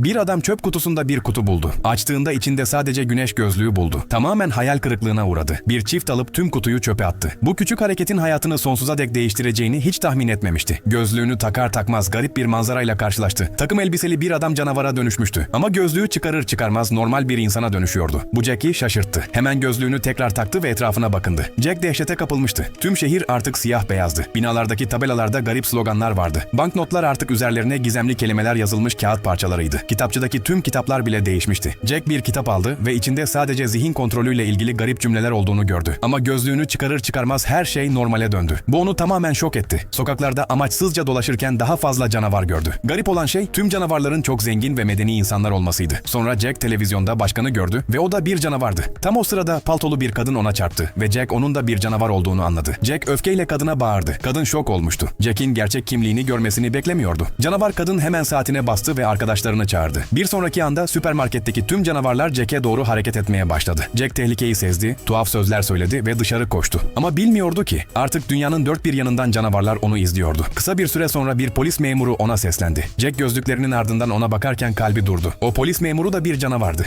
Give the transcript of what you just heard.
Bir adam çöp kutusunda bir kutu buldu. Açtığında içinde sadece güneş gözlüğü buldu. Tamamen hayal kırıklığına uğradı. Bir çift alıp tüm kutuyu çöpe attı. Bu küçük hareketin hayatını sonsuza dek değiştireceğini hiç tahmin etmemişti. Gözlüğünü takar takmaz garip bir manzarayla karşılaştı. Takım elbiseli bir adam canavara dönüşmüştü. Ama gözlüğü çıkarır çıkarmaz normal bir insana dönüşüyordu. Bu Jack'i şaşırttı. Hemen gözlüğünü tekrar taktı ve etrafına bakındı. Jack dehşete kapılmıştı. Tüm şehir artık siyah beyazdı. Binalardaki tabelalarda garip sloganlar vardı. Banknotlar artık üzerlerine gizemli kelimeler yazılmış kağıt parçalarıydı. Kitapçıdaki tüm kitaplar bile değişmişti. Jack bir kitap aldı ve içinde sadece zihin kontrolüyle ilgili garip cümleler olduğunu gördü. Ama gözlüğünü çıkarır çıkarmaz her şey normale döndü. Bu onu tamamen şok etti. Sokaklarda amaçsızca dolaşırken daha fazla canavar gördü. Garip olan şey tüm canavarların çok zengin ve medeni insanlar olmasıydı. Sonra Jack televizyonda başkanı gördü ve o da bir canavardı. Tam o sırada paltolu bir kadın ona çarptı ve Jack onun da bir canavar olduğunu anladı. Jack öfkeyle kadına bağırdı. Kadın şok olmuştu. Jack'in gerçek kimliğini görmesini beklemiyordu. Canavar kadın hemen saatine bastı ve arkadaşlarını çağırdı. Bir sonraki anda süpermarketteki tüm canavarlar Jack'e doğru hareket etmeye başladı. Jack tehlikeyi sezdi, tuhaf sözler söyledi ve dışarı koştu. Ama bilmiyordu ki artık dünyanın dört bir yanından canavarlar onu izliyordu. Kısa bir süre sonra bir polis memuru ona seslendi. Jack gözlüklerinin ardından ona bakarken kalbi durdu. O polis memuru da bir canavardı.